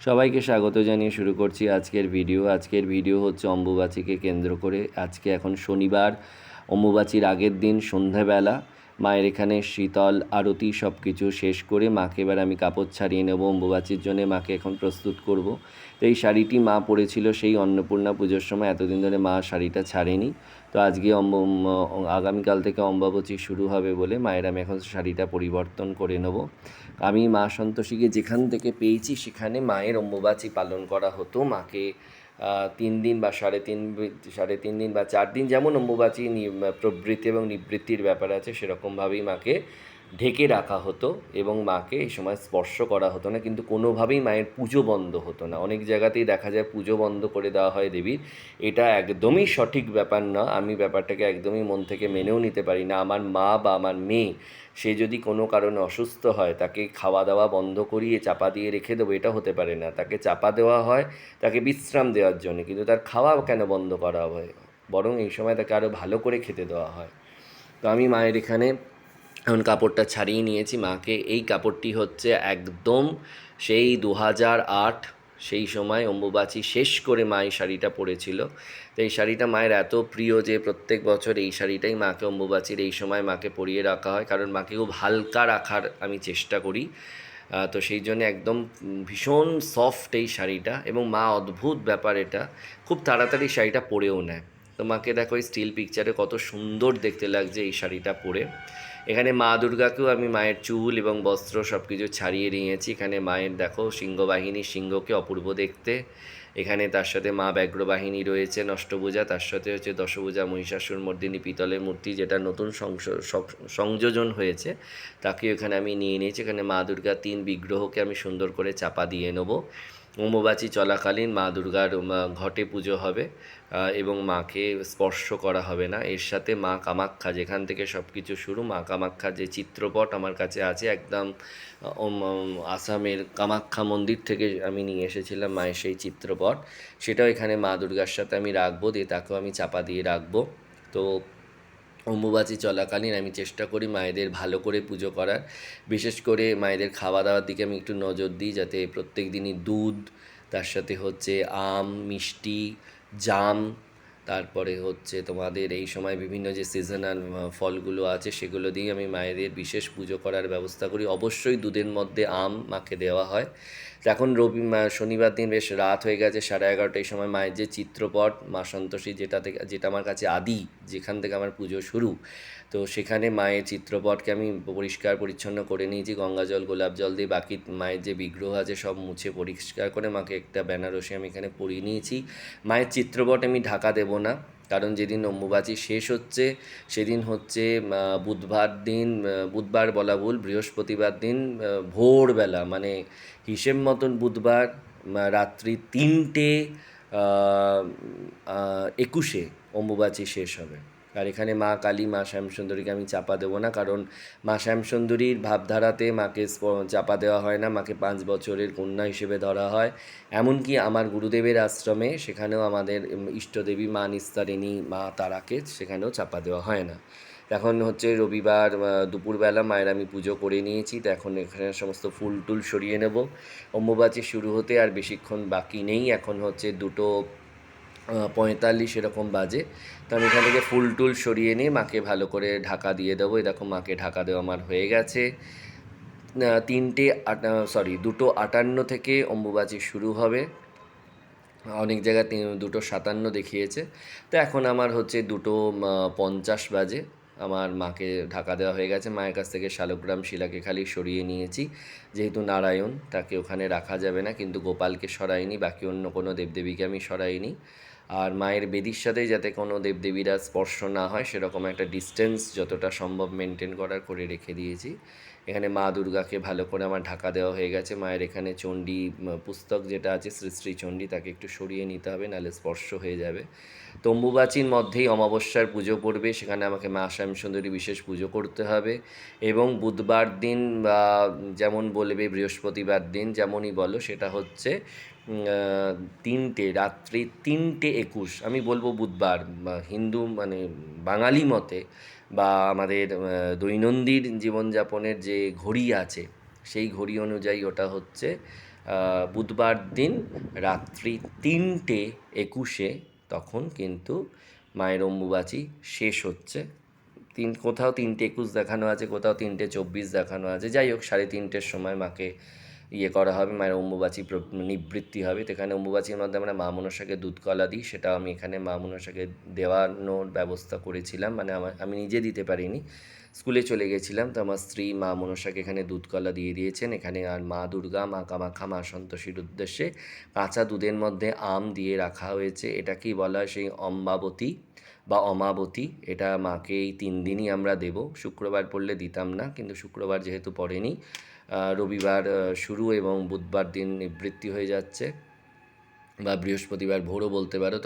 সবাইকে স্বাগত জানিয়ে শুরু করছি আজকের ভিডিও। আজকের ভিডিও হচ্ছে অম্বুবাচীকে কেন্দ্র করে। আজকে এখন শনিবার, অম্বুবাচীর আগের দিন সন্ধ্যাবেলা মায়ের এখানে শীতল, আরতি সব কিছু শেষ করে মাকে এবার আমি কাপড় ছাড়িয়ে নেব। অম্বুবাচীর জন্য মাকে এখন প্রস্তুত করব। তো এই শাড়িটি মা পরেছিল সেই অন্নপূর্ণা পুজোর সময়। এতদিন ধরে মা শাড়িটা ছাড়েনি। তো আজকে অম্ব আগামীকাল থেকে অম্বাবচী শুরু হবে বলে মায়ের আমি এখন শাড়িটা পরিবর্তন করে নেব। আমি মা সন্তোষীকে যেখান থেকে পেয়েছি সেখানে মায়ের অম্বুবাচী পালন করা হতো। মাকে তিন দিন বা সাড়ে তিন সাড়ে তিন দিন বা চার দিন যেমন অম্বুবাচী প্রবৃত্তি এবং নিবৃত্তির ব্যাপার আছে সেরকমভাবেই মাকে ঢেকে রাখা হতো এবং মাকে এই সময় স্পর্শ করা হতো না, কিন্তু কোনোভাবেই মায়ের পুজো বন্ধ হতো না। অনেক জায়গাতেই দেখা যায় পুজো বন্ধ করে দেওয়া হয় দেবীর। এটা একদমই সঠিক ব্যাপার না, আমি ব্যাপারটাকে একদমই মন থেকে মেনেও নিতে পারি না। আমার মা বা আমার মেয়ে, সে যদি কোনো কারণে অসুস্থ হয়, তাকে খাওয়া দাওয়া বন্ধ করিয়ে চাপা দিয়ে রেখে দেবো, এটা হতে পারে না। তাকে চাপা দেওয়া হয়, তাকে বিশ্রাম দেওয়ার জন্য, কিন্তু তার খাওয়া কেন বন্ধ করা হয়? বরং এই সময় তাকে আরও ভালো করে খেতে দেওয়া হয়। তো আমি মায়ের এখানে এখন কাপড়টা ছাড়িয়ে নিয়েছি। মাকে এই কাপড়টি হচ্ছে একদম সেই দু হাজার আট, সেই সময় অম্বুবাচী শেষ করে মা এই শাড়িটা পরেছিল। তো এই শাড়িটা মায়ের এত প্রিয় যে প্রত্যেক বছর এই শাড়িটাই মাকে অম্বুবাচীর এই সময় মাকে পরিয়ে রাখা হয়। কারণ মাকে খুব হালকা রাখার আমি চেষ্টা করি। তো সেই জন্য একদম ভীষণ সফট এই শাড়িটা এবং মা অদ্ভুত ব্যাপার এটা। খুব তাড়াতাড়ি শাড়িটা পরেও নেয়। তো মাকে দেখো এই স্টিল পিকচারে কত সুন্দর দেখতে লাগছে এই শাড়িটা পরে। এখানে মা দুর্গাকেও আমি মায়ের চুল এবং বস্ত্র সব কিছু ছাড়িয়ে নিয়েছি। এখানে মায়ের, দেখো, সিংহবাহিনী, সিংহকে অপূর্ব দেখতে। এখানে তার সাথে মা ব্যাঘ্রবাহিনী রয়েছে নষ্টভূজা তার সাথে হচ্ছে দশভূজা মহিষাসুর, মর্দিনী পিতলের মূর্তি, যেটা নতুন সংযোজন হয়েছে। তাকে এখানে আমি নিয়ে নিয়েছি। এখানে মা দুর্গার তিন বিগ্রহকে আমি সুন্দর করে চাপা দিয়ে নেব। অম্বুবাচী চলাকালীন মা দুর্গার ঘটে পুজো হবে এবং মাকে স্পর্শ করা হবে না। এর সাথে মা কামাখ্যা, যেখান থেকে সব কিছু শুরু, মা কামাখ্যা যে চিত্রপট আমার কাছে আছে, একদম আসামের কামাখ্যা মন্দির থেকে আমি নিয়ে এসেছিলাম মায়ের সেই চিত্রপট। সেটাও এখানে মা দুর্গার সাথে আমি রাখব, দিয়ে তাকেও আমি চাপা দিয়ে রাখব। তো অম্বুবাচী চলাকালীন আমি চেষ্টা করি মায়েদের ভালো করে পুজো করার। বিশেষ করে মায়েদের খাওয়া দাওয়ার দিকে আমি একটু নজর দিই, যাতে প্রত্যেক দিনই দুধ, তার সাথে হচ্ছে আম, মিষ্টি, জাম তারপরে হচ্ছে তোমাদের এই সময় বিভিন্ন যে সিজনাল ফলগুলো আছে সেগুলো দিয়ে আমি মায়েদের বিশেষ পুজো করার ব্যবস্থা করি। অবশ্যই দুধের মধ্যে আম মাকে দেওয়া হয়। এখন রবি শনিবার দিন বেশ রাত হয়ে গেছে, সাড়ে এগারোটার সময় মায়ের যে চিত্রপট, মা সন্তোষী যেটা থেকে, যেটা আমার কাছে আদি, যেখান থেকে আমার পুজো শুরু, তো সেখানে মায়ের চিত্রপটকে আমি পরিষ্কার পরিচ্ছন্ন করে নিয়েছি। গঙ্গা জল, গোলাপ জল দিয়ে বাকি মায়ের যে বিগ্রহ আছে সব মুছে পরিষ্কার করে মাকে একটা বেনারসি আমি এখানে পরিয়ে নিয়েছি। মায়ের চিত্রপট আমি ঢাকা দেবো না। কারণ যেদিন অম্বুবাচী শেষ হচ্ছে, সেদিন হচ্ছে বুধবার দিন বুধবার বলা ভুল, বৃহস্পতিবার দিন ভোরবেলা মানে হিসেব মতন বুধবার রাত্রি তিনটে একুশে অম্বুবাচী শেষ হবে। আর এখানে মা কালী, মা শ্যামসুন্দরীকে আমি চাপা দেবো না, কারণ মা শ্যামসুন্দরীর ভাবধারাতে মাকে চাপা দেওয়া হয় না, মাকে পাঁচ বছরের কন্যা হিসেবে ধরা হয়। এমনকি আমার গুরুদেবের আশ্রমে সেখানেও আমাদের ইষ্টদেবী মা নিস্তারিণী মা তারাকে সেখানেও চাপা দেওয়া হয় না। এখন হচ্ছে রবিবার দুপুরবেলা মায়ের আমি পুজো করে নিয়েছি, তো এখন এখানে সমস্ত ফুল টুল সরিয়ে নেব। অম্বুবাচী শুরু হতে আর বেশিক্ষণ বাকি নেই, এখন হচ্ছে দুটো পঁয়তাল্লিশ এরকম বাজে। তো আমি এখান থেকে ফুল টুল সরিয়ে নিয়ে মাকে ভালো করে ঢাকা দিয়ে দেবো। এরকম মাকে ঢাকা দেওয়া আমার হয়ে গেছে। তিনটে সরি দুটো আটান্ন থেকে অম্বুবাচী শুরু হবে। অনেক জায়গায় দুটো সাতান্ন দেখিয়েছে। তো এখন আমার হচ্ছে দুটো পঞ্চাশ বাজে। আমার মাকে ঢাকা দেওয়া হয়ে গেছে। মায়ের কাছ থেকে শালগ্রাম শিলাকে খালি সরিয়ে নিয়েছি। যেহেতু নারায়ণ, তাকে ওখানে রাখা যাবে না, কিন্তু গোপালকে সরাইনি। বাকি অন্য কোনো দেবদেবীকে আমি সরাইনি। আর মায়ের বেদির সাথে যাতে কোনো দেবদেবীরা স্পর্শ না হয়, সেরকম একটা ডিস্টেন্স যতটা সম্ভব মেনটেন করার করে রেখে দিয়েছি। এখানে মা দুর্গাকে ভালো করে আমার ঢাকা দেওয়া হয়ে গেছে। মায়ের এখানে চণ্ডী পুস্তক যেটা আছে, শ্রী শ্রী চণ্ডী, তাকে একটু সরিয়ে নিতে হবে, নাহলে স্পর্শ হয়ে যাবে। তম্বুবাচীর মধ্যেই অমাবস্যার পুজো পড়বে, সেখানে আমাকে মা শ্যাম সুন্দরী বিশেষ পুজো করতে হবে। এবং বুধবার দিন বা যেমন বলবে বৃহস্পতিবার দিন যেমনই বলো, সেটা হচ্ছে তিনটে, রাত্রি তিনটে একুশ, আমি বলব বুধবার হিন্দু মানে বাঙালি মতে বা আমাদের দৈনন্দিন জীবনযাপনের যে ঘড়ি আছে, সেই ঘড়ি অনুযায়ী ওটা হচ্ছে বুধবার দিন রাত্রি তিনটে একুশে তখন কিন্তু মায়ের অম্বুবাচি শেষ হচ্ছে। তিন, কোথাও তিনটে একুশ দেখানো আছে, কোথাও তিনটে চব্বিশ দেখানো আছে। যাই হোক, সাড়ে তিনটের সময় মাকে ইয়ে করা হবে, মায়ের অম্বুবাচী নিবৃত্তি হবে। তো এখানে অম্বুবাচীর মধ্যে আমরা মা মনসাকে দুধ কলা দিই, সেটা আমি এখানে মা মনসাকে দেওয়ানোর ব্যবস্থা করেছিলাম। মানে আমার, আমি নিজে দিতে পারিনি, স্কুলে চলে গেছিলাম। তো আমার স্ত্রী মা মনসাকে এখানে দুধ কলা দিয়ে দিয়েছেন। এখানে আর মা দুর্গা, মা কামাখ্যা, মা সন্তোষীর উদ্দেশ্যে কাঁচা দুধের মধ্যে আম দিয়ে রাখা হয়েছে। এটাকেই বলা হয় সেই অম্বাবতী? বা অমাবতী, এটা মাকে এই তিন দিনই আমরা দেব। শুক্রবার পড়লে দিতাম না, কিন্তু শুক্রবার যেহেতু পড়েনি রবিবার শুরু এবং বুধবার দিন নিবৃত্তি হয়ে যাচ্ছে। বা বৃহস্পতিবার ভোরও বলতে পারো